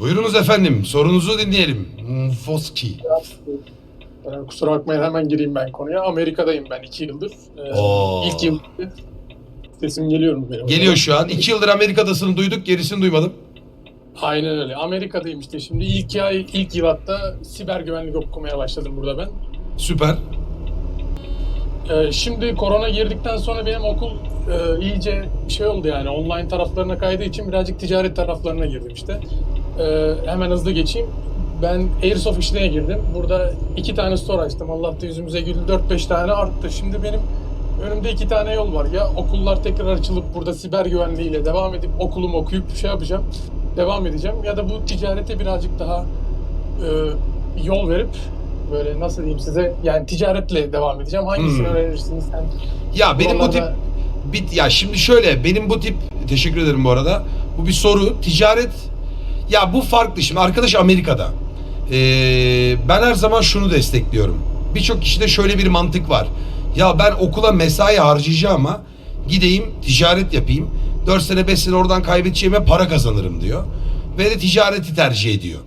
Buyurunuz efendim. Sorunuzu dinleyelim. Foski. Ee, kusura bakmayın hemen gireyim ben konuya. Amerika'dayım ben iki yıldır. Ee, Oo. ilk yıl sesim geliyor mu benim? Geliyor şu an. İki yıldır Amerika'dasını duyduk. Gerisini duymadım. Aynen öyle. Amerika'dayım işte şimdi. ilk ay, ilk yıl hatta siber güvenlik okumaya başladım burada ben. Süper. Ee, şimdi korona girdikten sonra benim okul e, iyice şey oldu yani online taraflarına kaydığı için birazcık ticaret taraflarına girdim işte. Ee, hemen hızlı geçeyim. Ben Airsoft işine girdim. Burada iki tane store açtım. Allah da yüzümüze güldü. 4-5 tane arttı. Şimdi benim önümde iki tane yol var. Ya okullar tekrar açılıp burada siber güvenliğiyle devam edip okulumu okuyup şey yapacağım. Devam edeceğim. Ya da bu ticarete birazcık daha e, yol verip böyle nasıl diyeyim size yani ticaretle devam edeceğim. Hangisini Hmm. önerirsiniz sen? Ya benim bu tip bit ya şimdi şöyle benim bu tip teşekkür ederim bu arada. Bu bir soru. Ticaret ya bu farklı. Şimdi arkadaş Amerika'da. Ee, ben her zaman şunu destekliyorum. Birçok kişide şöyle bir mantık var. Ya ben okula mesai harcayacağım ama gideyim ticaret yapayım. 4 sene 5 sene oradan kaybedeceğime para kazanırım diyor. Ve de ticareti tercih ediyor.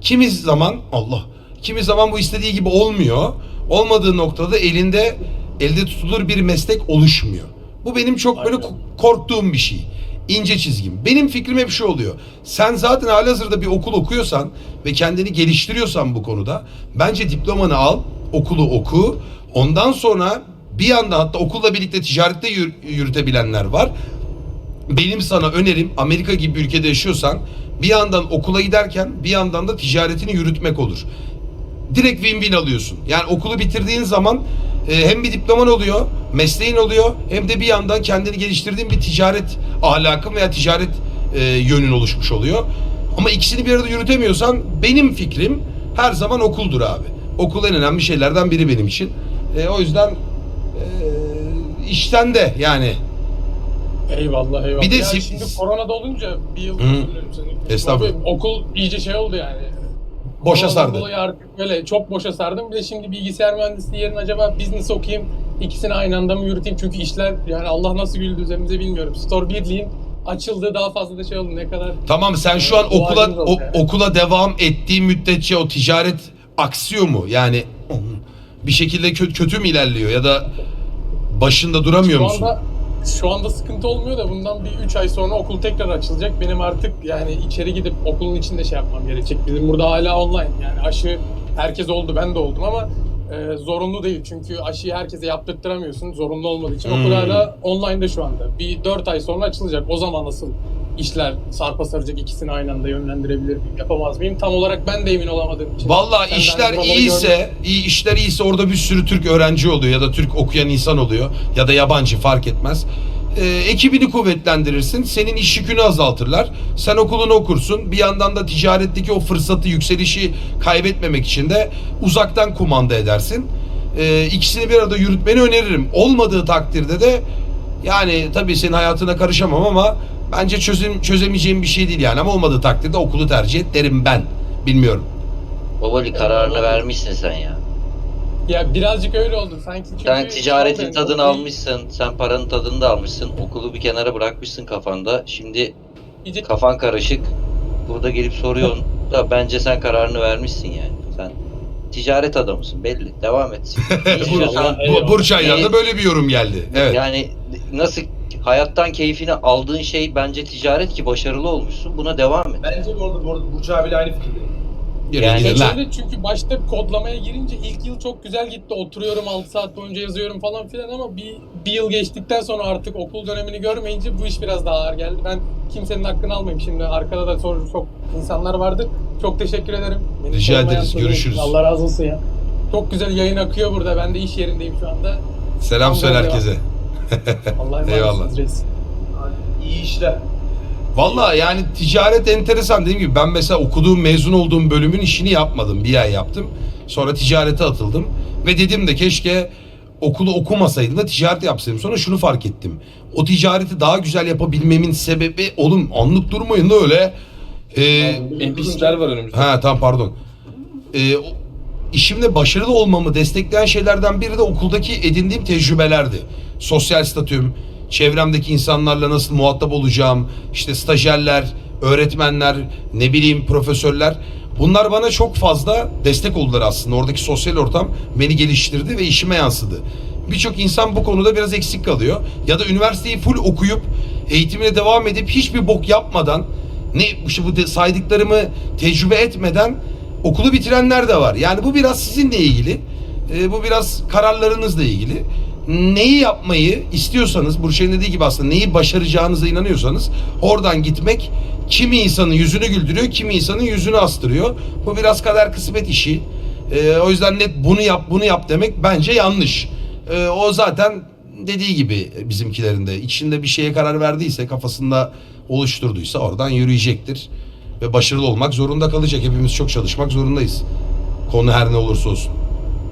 Kimi zaman Allah kimi zaman bu istediği gibi olmuyor. Olmadığı noktada elinde elde tutulur bir meslek oluşmuyor. Bu benim çok böyle korktuğum bir şey. İnce çizgim. Benim fikrim hep şu oluyor. Sen zaten halihazırda bir okul okuyorsan ve kendini geliştiriyorsan bu konuda bence diplomanı al, okulu oku. Ondan sonra bir yanda hatta okulla birlikte ticarette yür- yürütebilenler var. Benim sana önerim Amerika gibi bir ülkede yaşıyorsan bir yandan okula giderken bir yandan da ticaretini yürütmek olur. Direkt win-win alıyorsun. Yani okulu bitirdiğin zaman e, hem bir diploman oluyor, mesleğin oluyor hem de bir yandan kendini geliştirdiğin bir ticaret ahlakın veya ticaret e, yönün oluşmuş oluyor. Ama ikisini bir arada yürütemiyorsan benim fikrim her zaman okuldur abi. Okul en önemli şeylerden biri benim için. E, o yüzden e, işten de yani Eyvallah eyvallah. Bir de ya sip- şimdi koronada olunca bir yıl Hı. seni. Estağfurullah. Abi, okul iyice şey oldu yani. boşa Koronadan sardı. dolayı artık böyle çok boşa sardım. Bir de şimdi bilgisayar mühendisliği yerine acaba business okuyayım, ikisini aynı anda mı yürüteyim? Çünkü işler yani Allah nasıl güldü üzerimize bilmiyorum. Store birliğin açıldı daha fazla da şey oldu ne kadar. Tamam sen şu an bu okula oldu o- yani. okula devam ettiği müddetçe o ticaret aksıyor mu? Yani bir şekilde kö- kötü mü ilerliyor ya da başında duramıyor Şu musun? anda şu anda sıkıntı olmuyor da bundan bir 3 ay sonra okul tekrar açılacak. Benim artık yani içeri gidip okulun içinde şey yapmam gerekecek. Bizim burada hala online yani aşı herkes oldu ben de oldum ama e, zorunlu değil. Çünkü aşıyı herkese yaptırttıramıyorsun zorunlu olmadığı için. Hmm. Okul hala online'da şu anda. Bir 4 ay sonra açılacak. O zaman nasıl işler sarpa saracak ikisini aynı anda yönlendirebilir miyim yapamaz mıyım? Tam olarak ben de emin olamadığım için. De işler iyiyse, iyi işler iyiyse orada bir sürü Türk öğrenci oluyor ya da Türk okuyan insan oluyor ya da yabancı fark etmez. Ee, ekibini kuvvetlendirirsin. Senin iş yükünü azaltırlar. Sen okulunu okursun. Bir yandan da ticaretteki o fırsatı, yükselişi kaybetmemek için de uzaktan kumanda edersin. Ee, ikisini bir arada yürütmeni öneririm. Olmadığı takdirde de yani tabii senin hayatına karışamam ama bence çözüm çözemeyeceğim bir şey değil yani. Ama olmadığı takdirde okulu tercih et derim ben. Bilmiyorum. Babali kararını vermişsin sen ya. Ya birazcık öyle oldu sanki. Çünkü Sen ticaretin şey tadını oldu, almışsın, sen paranın tadını da almışsın, okulu bir kenara bırakmışsın kafanda. Şimdi iyice- kafan karışık. Burada gelip soruyorsun da bence sen kararını vermişsin yani. Sen ticaret adamısın belli. Devam et. Ne istiyorsan Bu. Burçay'dan da böyle bir yorum geldi. Evet. yani nasıl hayattan keyfini aldığın şey bence ticaret ki başarılı olmuşsun. Buna devam et. Bence bu arada, bu arada Burç abiyle aynı fikirdeyim. Yürü yani- gidin lan. Şöyle çünkü başta kodlamaya girince ilk yıl çok güzel gitti. Oturuyorum 6 saat boyunca yazıyorum falan filan ama bir, bir yıl geçtikten sonra artık okul dönemini görmeyince bu iş biraz daha ağır geldi. Ben kimsenin hakkını almayayım şimdi. Arkada da soru çok insanlar vardır. Çok teşekkür ederim. Beni Rica ederiz, görüşürüz. Allah razı olsun ya. Çok güzel yayın akıyor burada. Ben de iş yerindeyim şu anda. Selam söyle Tamam, herkese. Allah'a Eyvallah. reis. Hadi, iyi işler. Valla yani ticaret enteresan dediğim gibi ben mesela okuduğum mezun olduğum bölümün işini yapmadım. Bir ay yaptım. Sonra ticarete atıldım. Ve dedim de keşke okulu okumasaydım da ticaret yapsaydım. Sonra şunu fark ettim. O ticareti daha güzel yapabilmemin sebebi oğlum anlık durmayın da öyle. Ee, NPC'ler var önümüzde. Ha tamam pardon. Ee, işimde başarılı olmamı destekleyen şeylerden biri de okuldaki edindiğim tecrübelerdi. Sosyal statüm, çevremdeki insanlarla nasıl muhatap olacağım, işte stajyerler, öğretmenler, ne bileyim profesörler bunlar bana çok fazla destek oldular aslında. Oradaki sosyal ortam beni geliştirdi ve işime yansıdı. Birçok insan bu konuda biraz eksik kalıyor. Ya da üniversiteyi full okuyup eğitimine devam edip hiçbir bok yapmadan ne işte bu saydıklarımı tecrübe etmeden okulu bitirenler de var. Yani bu biraz sizinle ilgili. Ee, bu biraz kararlarınızla ilgili. Neyi yapmayı istiyorsanız, Burçay'ın dediği gibi aslında neyi başaracağınıza inanıyorsanız oradan gitmek kimi insanın yüzünü güldürüyor, kimi insanın yüzünü astırıyor. Bu biraz kader kısmet işi. Ee, o yüzden net bunu yap, bunu yap demek bence yanlış. Ee, o zaten dediği gibi bizimkilerinde içinde bir şeye karar verdiyse, kafasında oluşturduysa oradan yürüyecektir. Ve başarılı olmak zorunda kalacak. Hepimiz çok çalışmak zorundayız. Konu her ne olursa olsun.